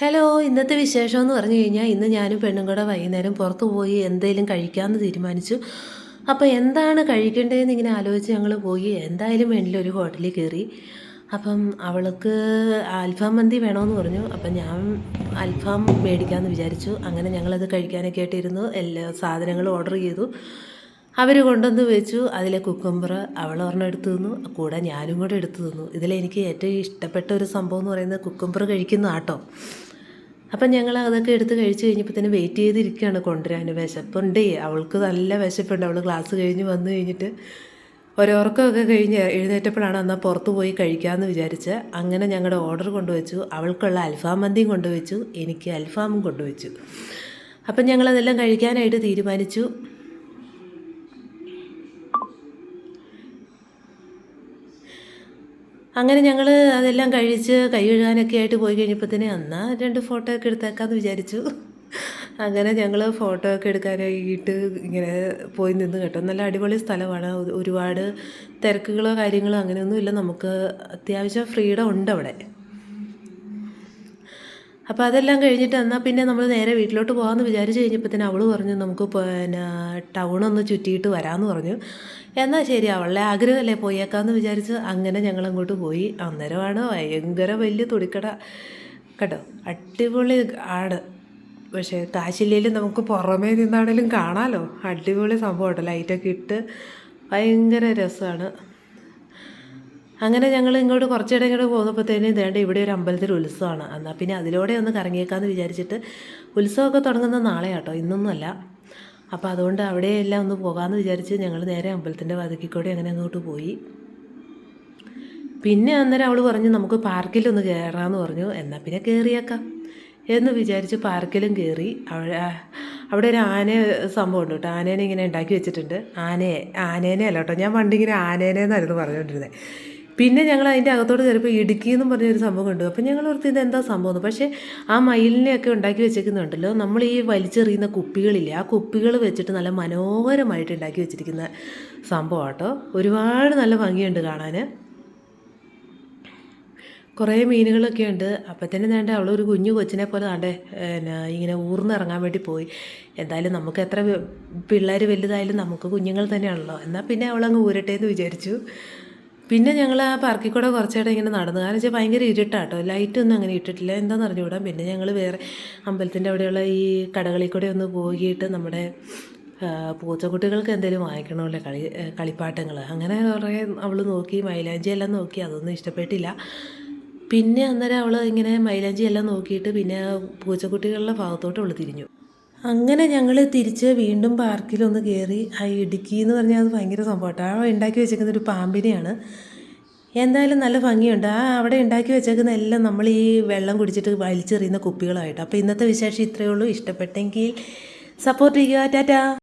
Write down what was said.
Hello ഇന്നത്തെ വിശേഷം എന്ന് പറഞ്ഞു കഴിഞ്ഞാൽ ഇന്ന് ഞാനും പെണ്ണും കൂടെ വൈകുന്നേരം പുറത്തു പോയി എന്തെങ്കിലും കഴിക്കാമെന്ന് തീരുമാനിച്ചു. അപ്പോൾ എന്താണ് കഴിക്കേണ്ടതെന്ന് ഇങ്ങനെ ആലോചിച്ച് ഞങ്ങൾ പോയി. എന്തായാലും വേണ്ടില്ല ഒരു ഹോട്ടലിൽ കയറി. അപ്പം അവൾക്ക് അൽഫാം മന്തി വേണമെന്ന് പറഞ്ഞു. അപ്പം ഞാൻ അൽഫാം മേടിക്കാമെന്ന് വിചാരിച്ചു. അങ്ങനെ ഞങ്ങളത് കഴിക്കാനൊക്കെ ആയിട്ടിരുന്നു. എല്ലാ സാധനങ്ങളും ഓർഡർ ചെയ്തു. അവർ കൊണ്ടുവന്ന് വെച്ചു. അതിലെ കുക്കുംബർ അവൾ ഒരെണ്ണം എടുത്തു തന്നു. കൂടെ ഞാനും കൂടെ എടുത്തു തന്നു. ഇതിലെനിക്ക് ഏറ്റവും ഇഷ്ടപ്പെട്ട ഒരു സംഭവം എന്ന് പറയുന്നത് കുക്കുംബർ കഴിക്കുന്ന ആട്ടോ. അപ്പം ഞങ്ങൾ അതൊക്കെ എടുത്ത് കഴിച്ച് കഴിഞ്ഞപ്പോൾ തന്നെ വെയിറ്റ് ചെയ്തിരിക്കുകയാണ് കൊണ്ടുവരാൻ വിശപ്പുണ്ടേ അവൾക്ക് നല്ല വിശപ്പുണ്ട്. അവൾ ക്ലാസ് കഴിഞ്ഞ് വന്നു കഴിഞ്ഞിട്ട് ഒരോർക്കമൊക്കെ കഴിഞ്ഞ് എഴുന്നേറ്റപ്പോഴാണ് എന്നാൽ പുറത്ത് പോയി കഴിക്കാമെന്ന് വിചാരിച്ച് അങ്ങനെ ഞങ്ങളുടെ ഓർഡർ കൊണ്ടുവച്ചു. അവൾക്കുള്ള അൽഫാം മന്തിയും കൊണ്ടുവച്ചു. എനിക്ക് അൽഫാമും കൊണ്ടുവച്ചു. അപ്പം ഞങ്ങളതെല്ലാം കഴിക്കാനായിട്ട് തീരുമാനിച്ചു. അങ്ങനെ ഞങ്ങൾ അതെല്ലാം കഴിച്ച് കൈ കഴുകാനൊക്കെ ആയിട്ട് പോയി കഴിഞ്ഞപ്പോൾ തന്നെ എന്നാൽ രണ്ട് ഫോട്ടോ ഒക്കെ എടുത്തേക്കാന്ന് വിചാരിച്ചു. അങ്ങനെ ഞങ്ങൾ ഫോട്ടോ ഒക്കെ എടുക്കാനായിട്ട് ഇങ്ങനെ പോയി നിന്ന് കേട്ടോ. നല്ല അടിപൊളി സ്ഥലമാണ്. ഒരുപാട് തിരക്കുകളോ കാര്യങ്ങളോ അങ്ങനെയൊന്നുമില്ല നമുക്ക് അത്യാവശ്യം ഫ്രീഡം ഉണ്ട് അവിടെ. അപ്പോൾ അതെല്ലാം കഴിഞ്ഞിട്ട് എന്നാൽ പിന്നെ നമ്മൾ നേരെ വീട്ടിലോട്ട് പോകാമെന്ന് വിചാരിച്ച് തന്നെ അവൾ പറഞ്ഞു നമുക്ക് പിന്നെ ടൗണൊന്ന് ചുറ്റിയിട്ട് വരാമെന്ന് പറഞ്ഞു. എന്നാൽ ശരി അവളുടെ ആഗ്രഹമല്ലേ പോയേക്കാമെന്ന് വിചാരിച്ച് അങ്ങനെ ഞങ്ങൾ അങ്ങോട്ട് പോയി. അന്നേരമാണ് ഭയങ്കര വലിയ തുണിക്കട കേട്ടോ അടിപൊളി ആണ് പക്ഷേ കാശില്ലേലും നമുക്ക് പുറമേ നിന്നാണേലും കാണാമല്ലോ അടിപൊളി സംഭവം കേട്ടോ ലൈറ്റൊക്കെ ഇട്ട്. ഭയങ്കര രസമാണ്. അങ്ങനെ ഞങ്ങൾ ഇങ്ങോട്ട് കുറച്ചിടെ ഇങ്ങോട്ട് പോകുന്നപ്പോഴത്തേനും ഇതേണ്ട ഇവിടെ ഒരു അമ്പലത്തിൽ ഉത്സവമാണ്. എന്നാൽ പിന്നെ അതിലൂടെ ഒന്ന് കറങ്ങിയേക്കാമെന്ന് വിചാരിച്ചിട്ട് ഉത്സവമൊക്കെ തുടങ്ങുന്നത് നാളെ കേട്ടോ ഇന്നൊന്നുമല്ല. അപ്പോൾ അതുകൊണ്ട് അവിടെയെല്ലാം ഒന്ന് പോകാമെന്ന് വിചാരിച്ച് ഞങ്ങൾ നേരെ അമ്പലത്തിന്റെ കൂടി അങ്ങനെ അങ്ങോട്ട് പോയി. പിന്നെ അന്നേരം അവൾ പറഞ്ഞു നമുക്ക് പാർക്കിലൊന്ന് കയറാമെന്ന് പറഞ്ഞു. എന്നാൽ പിന്നെ കയറിയേക്കാം എന്ന് വിചാരിച്ച് പാർക്കിലും കയറി അവിടെ അവിടെ ഒരു ആന സംഭവം ഉണ്ട് കേട്ടോ. ആനേനെ ഇങ്ങനെ ഉണ്ടാക്കി വെച്ചിട്ടുണ്ട്. ആനയെ ആനേനെ അല്ല കേട്ടോ. ഞാൻ പണ്ടിങ്ങനെ ആനേനെ എന്നായിരുന്നു പറഞ്ഞുകൊണ്ടിരുന്നത് പിന്നെ ഞങ്ങൾ അതിന്റെ അകത്തോട് കയറിയപ്പോൾ ഇടുക്കി എന്നും പറഞ്ഞൊരു സംഭവം ഉണ്ട് അപ്പോൾ ഞങ്ങൾ ഓർത്ത് ഇത് എന്താ സംഭവം എന്ന്. പക്ഷേ ആ മയിലിനെയൊക്കെ ഉണ്ടാക്കി വെച്ചേക്കുന്നുണ്ടല്ലോ നമ്മൾ ഈ വലിച്ചെറിയുന്ന കുപ്പികളില്ലേ ആ കുപ്പികൾ വെച്ചിട്ട് നല്ല മനോഹരമായിട്ട് ഉണ്ടാക്കി വെച്ചിരിക്കുന്ന സംഭവം കേട്ടോ ഒരുപാട് നല്ല ഭംഗിയുണ്ട് കാണാൻ കുറേ മീനുകളൊക്കെ ഉണ്ട്. അപ്പം തന്നെ വേണ്ട അവളൊരു കുഞ്ഞു കൊച്ചിനെ പോലെ താണ്ടേ പിന്നെ ഇങ്ങനെ ഊർന്നിറങ്ങാൻ വേണ്ടി പോയി. എന്തായാലും നമുക്ക് എത്ര പിള്ളേർ വലുതായാലും നമുക്ക് കുഞ്ഞുങ്ങൾ തന്നെയാണല്ലോ. എന്നാൽ പിന്നെ അവളങ്ങ് ഊരട്ടെ എന്ന് വിചാരിച്ചു. പിന്നെ ഞങ്ങൾ ആ പാർക്കിൽ കൂടെ കുറച്ചേടെ ഇങ്ങനെ നടന്നു. കാരണം വെച്ചാൽ ഭയങ്കര ഇരുട്ടാട്ടോ. ലൈറ്റൊന്നും അങ്ങനെ ഇട്ടിട്ടില്ല. എന്താണെന്ന് അറിഞ്ഞുകൂടാം പിന്നെ ഞങ്ങൾ വേറെ അമ്പലത്തിന്റെ അവിടെയുള്ള ഈ കടകളിൽ കൂടെ ഒന്ന് പോയിട്ട് നമ്മുടെ പൂച്ചക്കുട്ടികൾക്ക് എന്തെങ്കിലും വാങ്ങിക്കണമല്ലോ കളി കളിപ്പാട്ടങ്ങൾ അങ്ങനെ കുറേ അവൾ നോക്കി മൈലാഞ്ചി എല്ലാം നോക്കി. അതൊന്നും ഇഷ്ടപ്പെട്ടില്ല. പിന്നെ അന്നേരം അവൾ ഇങ്ങനെ മൈലാഞ്ചി എല്ലാം നോക്കിയിട്ട് പിന്നെ പൂച്ചക്കുട്ടികളുടെ ഭാഗത്തോട്ട് അവൾ തിരിഞ്ഞു. അങ്ങനെ ഞങ്ങൾ തിരിച്ച് വീണ്ടും പാർക്കിലൊന്ന് കയറി ആ ഇടുക്കി എന്ന് പറഞ്ഞാൽ അത് ഭയങ്കര സംഭവമാണ് ആ ഉണ്ടാക്കി വെച്ചേക്കുന്ന ഒരു പാമ്പിനെയാണ്. എന്തായാലും നല്ല ഭംഗിയുണ്ട്. ആ അവിടെ ഉണ്ടാക്കി വെച്ചേക്കുന്ന എല്ലാം നമ്മൾ ഈ വെള്ളം കുടിച്ചിട്ട് വലിച്ചെറിയുന്ന കുപ്പികളായിട്ട്. അപ്പോൾ ഇന്നത്തെ വിശേഷം ഇത്രയേ ഉള്ളൂ. ഇഷ്ടപ്പെട്ടെങ്കിൽ സപ്പോർട്ട് ചെയ്യുക. ടാറ്റാ.